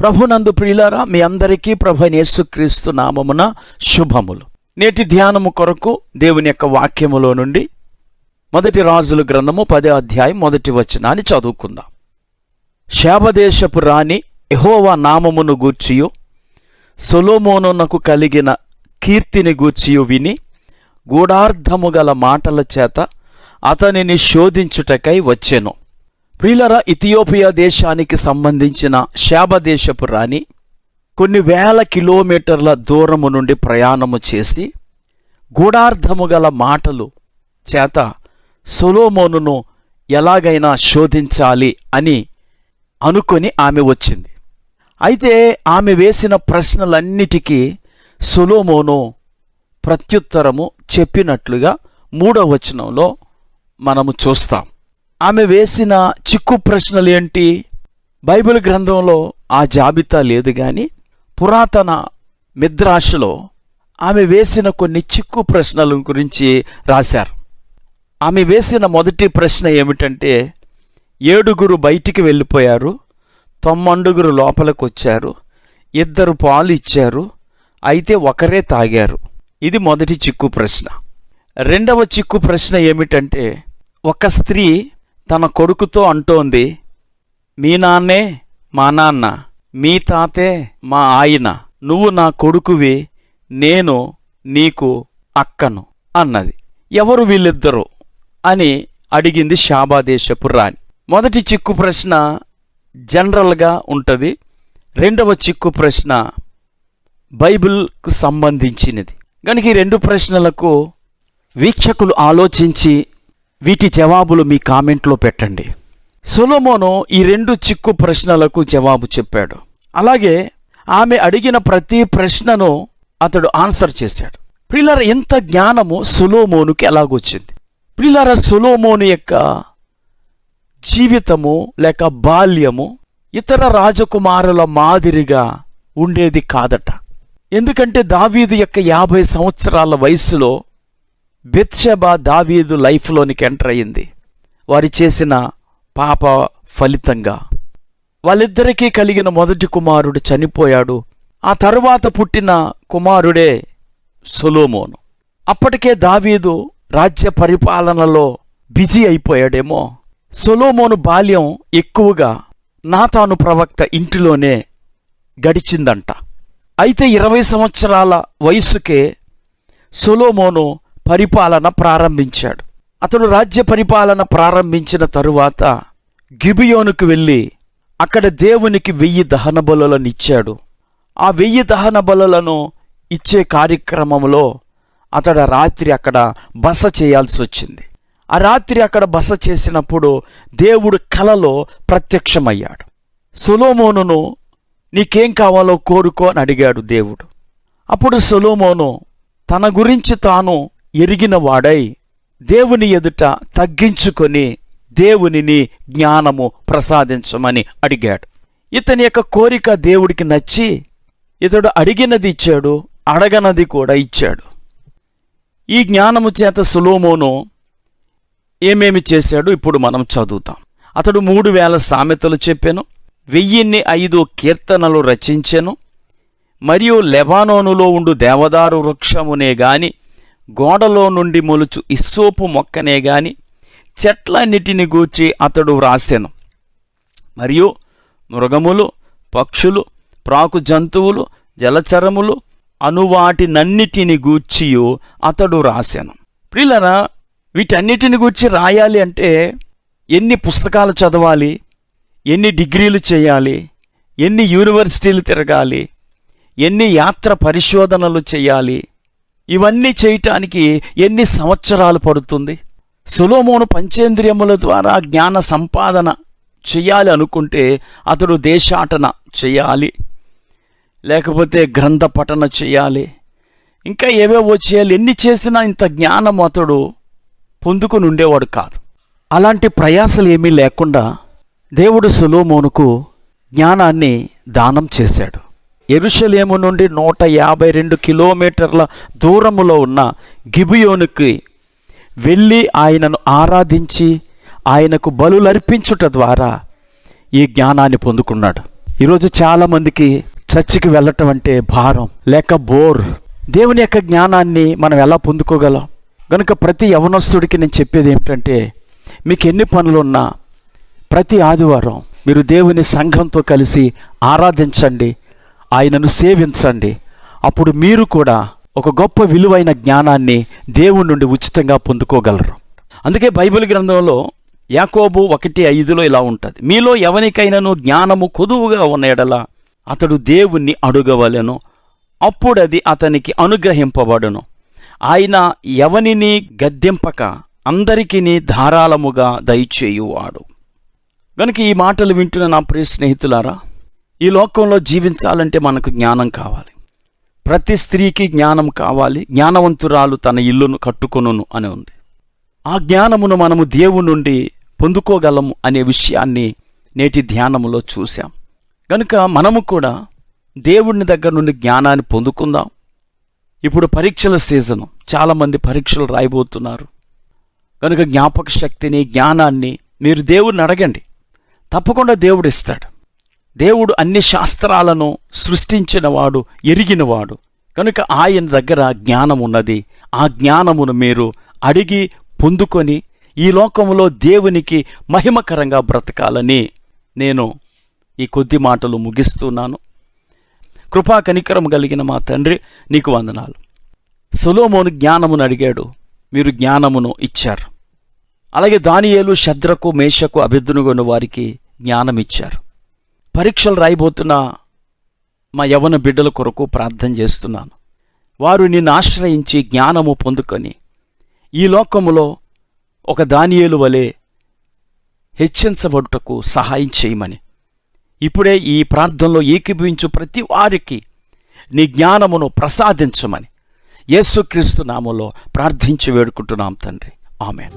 ప్రభునందు ప్రియులారా మీ అందరికీ ప్రభు యేసుక్రీస్తు నామమున శుభములు. నేటి ధ్యానము కొరకు దేవుని యొక్క వాక్యములో నుండి మొదటి రాజుల గ్రంథము పదే అధ్యాయం మొదటి వచనాన్ని చదువుకుందాం. శాబదేశపు రాణి ఎహోవా నామమును గూర్చియు సొలోమోనునకు కలిగిన కీర్తిని గూర్చియు విని గూఢార్థము గల మాటల చేత అతనిని శోధించుటకై వచ్చెను. ప్రియులరా ఇథియోపియా దేశానికి సంబంధించిన శాబదేశపు రాణి కొన్ని వేల కిలోమీటర్ల దూరము నుండి ప్రయాణము చేసి గూఢార్థము గల మాటలు చేత సొలోమోనును ఎలాగైనా శోధించాలి అని అనుకొని ఆమె వచ్చింది. అయితే ఆమె వేసిన ప్రశ్నలన్నిటికీ సొలోమోను ప్రత్యుత్తరము చెప్పినట్లుగా మూడవ వచనంలో మనము చూస్తాం. ఆమె వేసిన చిక్కు ప్రశ్నలు ఏంటి? బైబిల్ గ్రంథంలో ఆ జాబితా లేదు గాని పురాతన మిద్రాషలో ఆమె వేసిన కొన్ని చిక్కు ప్రశ్నల గురించి రాశారు. ఆమె వేసిన మొదటి ప్రశ్న ఏమిటంటే ఏడుగురు బయటికి వెళ్ళిపోయారు తొమ్మండుగురు లోపలికి వచ్చారు ఇద్దరు పాలు ఇచ్చారు అయితే ఒకరే తాగారు. ఇది మొదటి చిక్కు ప్రశ్న. రెండవ చిక్కు ప్రశ్న ఏమిటంటే ఒక స్త్రీ తన కొడుకుతో అంటోంది మీ నాన్నే మా నాన్న మీ తాతే మా ఆయన నువ్వు నా కొడుకువి నేను నీకు అక్కను అన్నది. ఎవరు వీళ్ళిద్దరు? అని అడిగింది శాబాదేశపు రాణి. మొదటి చిక్కు ప్రశ్న జనరల్గా ఉంటుంది. రెండవ చిక్కు ప్రశ్న బైబిల్కు సంబంధించినది. కనుక ఈ రెండు ప్రశ్నలకు వీక్షకులు ఆలోచించి వీటి జవాబులు మీ కామెంట్లో పెట్టండి. సొలోమోను ఈ రెండు చిక్కు ప్రశ్నలకు జవాబు చెప్పాడు. అలాగే ఆమె అడిగిన ప్రతి ప్రశ్నను అతడు ఆన్సర్ చేశాడు. ప్రిల్లర ఎంత జ్ఞానము సులోమోనుకి ఎలాగొచ్చింది? ప్రిల్లర సులోమోను యొక్క జీవితము లేక బాల్యము ఇతర రాజకుమారుల మాదిరిగా ఉండేది కాదట. ఎందుకంటే దావీదు యొక్క యాభై సంవత్సరాల వయసులో బెత్షబ దావీదు లైఫ్లోనికి ఎంటర్ అయింది వారి చేసిన పాప ఫలితంగా. వాళ్ళిద్దరికీ కలిగిన మొదటి కుమారుడు చనిపోయాడు. ఆ తరువాత పుట్టిన కుమారుడే సొలోమోను. అప్పటికే దావీదు రాజ్య పరిపాలనలో బిజీ అయిపోయాడేమో. సొలోమోను బాల్యం ఎక్కువగా నాతాను ప్రవక్త ఇంటిలోనే గడిచిందంట. అయితే ఇరవై సంవత్సరాల వయసుకే సొలోమోను పరిపాలన ప్రారంభించాడు. అతడు రాజ్య పరిపాలన ప్రారంభించిన తరువాత గిబియోనుకు వెళ్ళి అక్కడ దేవునికి వెయ్యి దహన బలులను ఇచ్చాడు. ఆ వెయ్యి దహన బలులను ఇచ్చే కార్యక్రమంలో అతడు రాత్రి అక్కడ బస చేయాల్సి వచ్చింది. ఆ రాత్రి అక్కడ బస చేసినప్పుడు దేవుడు కలలో ప్రత్యక్షమయ్యాడు. సొలోమోనును నీకేం కావాలో కోరుకో అని అడిగాడు దేవుడు. అప్పుడు సొలోమోను తన గురించి తాను ఎరిగిన వాడై దేవుని ఎదుట తగ్గించుకొని దేవునిని జ్ఞానము ప్రసాదించమని అడిగాడు. ఇతని యొక్క కోరిక దేవుడికి నచ్చి ఇతడు అడిగినది ఇచ్చాడు అడగనది కూడా ఇచ్చాడు. ఈ జ్ఞానము చేత సులోమోను ఏమేమి చేశాడు ఇప్పుడు మనం చదువుతాం. అతడు మూడు వేల సామెతలు చెప్పాను వెయ్యిన్ని ఐదు కీర్తనలు రచించెను మరియు లెబానోనులో ఉండు దేవదారు వృక్షమునే గాని గోడలో నుండి మొలుచు ఇస్సోపు మొక్కనే గాని చెట్లన్నిటిని గూర్చి అతడు వ్రాసెను. మరియు మృగములు పక్షులు ప్రాకు జంతువులు జలచరములు అనువాటినన్నిటిని గూర్చియు అతడు రాశాను ప్రిల్లరా వీటన్నిటిని గూర్చి రాయాలి అంటే ఎన్ని పుస్తకాలు చదవాలి ఎన్ని డిగ్రీలు చేయాలి ఎన్ని యూనివర్సిటీలు తిరగాలి ఎన్ని యాత్ర పరిశోధనలు చేయాలి ఇవన్నీ చేయటానికి ఎన్ని సంవత్సరాలు పడుతుంది? సులోమోను పంచేంద్రియముల ద్వారా జ్ఞాన సంపాదన చేయాలి అనుకుంటే అతడు దేశాటన చేయాలి లేకపోతే గ్రంథ పఠన చేయాలి ఇంకా ఏవేవో చేయాలి ఎన్ని చేసినా ఇంత జ్ఞానం అతడు పొందుకుని ఉండేవాడు కాదు. అలాంటి ప్రయాసలు ఏమీ లేకుండా దేవుడు సులోమోనుకు జ్ఞానాన్ని దానం చేశాడు. ఎరుషలేము నుండి నూట యాభై రెండు కిలోమీటర్ల దూరములో ఉన్న గిబియోనుకి వెళ్ళి ఆయనను ఆరాధించి ఆయనకు బలులర్పించుట ద్వారా ఈ జ్ఞానాన్ని పొందుకున్నాడు. ఈరోజు చాలామందికి చర్చికి వెళ్ళటం అంటే భారం లేక బోర్. దేవుని యొక్క జ్ఞానాన్ని మనం ఎలా పొందుకోగలం? కనుక ప్రతి యవనస్తుడికి నేను చెప్పేది ఏమిటంటే మీకు ఎన్ని పనులున్నా ప్రతి ఆదివారం మీరు దేవుని సంఘంతో కలిసి ఆరాధించండి ఆయనను సేవించండి. అప్పుడు మీరు కూడా ఒక గొప్ప విలువైన జ్ఞానాన్ని దేవుడి నుండి ఉచితంగా పొందుకోగలరు. అందుకే బైబిల్ గ్రంథంలో యాకోబు ఒకటి ఐదులో ఇలా ఉంటుంది. మీలో ఎవరికైనాను జ్ఞానము కొదువుగా ఉన్న ఎడల అతడు దేవుణ్ణి అడుగవలెను. అప్పుడది అతనికి అనుగ్రహింపబడును. ఆయన ఎవనిని గద్దెంపక అందరికీ ధారాళముగా దయచేయువాడు. గనుక ఈ మాటలు వింటున్న నా ప్రియ స్నేహితులారా ఈ లోకంలో జీవించాలంటే మనకు జ్ఞానం కావాలి. ప్రతి స్త్రీకి జ్ఞానం కావాలి. జ్ఞానవంతురాలు తన ఇల్లును కట్టుకొనును అని ఉంది. ఆ జ్ఞానమును మనము దేవు నుండి పొందుకోగలము అనే విషయాన్ని నేటి ధ్యానములో చూశాం. గనుక మనము కూడా దేవుడిని దగ్గర నుండి జ్ఞానాన్ని పొందుకుందాం. ఇప్పుడు పరీక్షల సీజను. చాలామంది పరీక్షలు రాయబోతున్నారు. కనుక జ్ఞాపక శక్తిని జ్ఞానాన్ని మీరు దేవుడిని అడగండి. తప్పకుండా దేవుడు ఇస్తాడు. దేవుడు అన్ని శాస్త్రాలను సృష్టించినవాడు ఎరిగినవాడు. కనుక ఆయన దగ్గర జ్ఞానం ఉన్నది ఆ జ్ఞానమును మీరు అడిగి పొందుకొని ఈ లోకములో దేవునికి మహిమకరంగా బ్రతకాలని నేను ఈ కొద్ది మాటలు ముగిస్తున్నాను. కృపా కనికరం కలిగిన మా తండ్రి నీకు వందనాలు. సులోమోను జ్ఞానమును అడిగాడు. మీరు జ్ఞానమును ఇచ్చారు. అలాగే దానియేలు శద్రకు మేషకు అభిద్దునుగొని వారికి జ్ఞానం ఇచ్చారు పరీక్షలు రాయబోతున్న మా యవన బిడ్డల కొరకు ప్రార్థన చేస్తున్నాను. వారు నిన్ను ఆశ్రయించి జ్ఞానము పొందుకొని ఈ లోకములో ఒక దానియేలు వలె హెచ్చించబడుటకు సహాయం చేయమని. ఇప్పుడే ఈ ప్రార్థనలో ఏకీభవించు ప్రతి వారికి నీ జ్ఞానమును ప్రసాదించమని. యేసుక్రీస్తు నామములో ప్రార్థించి వేడుకుంటున్నాం తండ్రి. ఆమె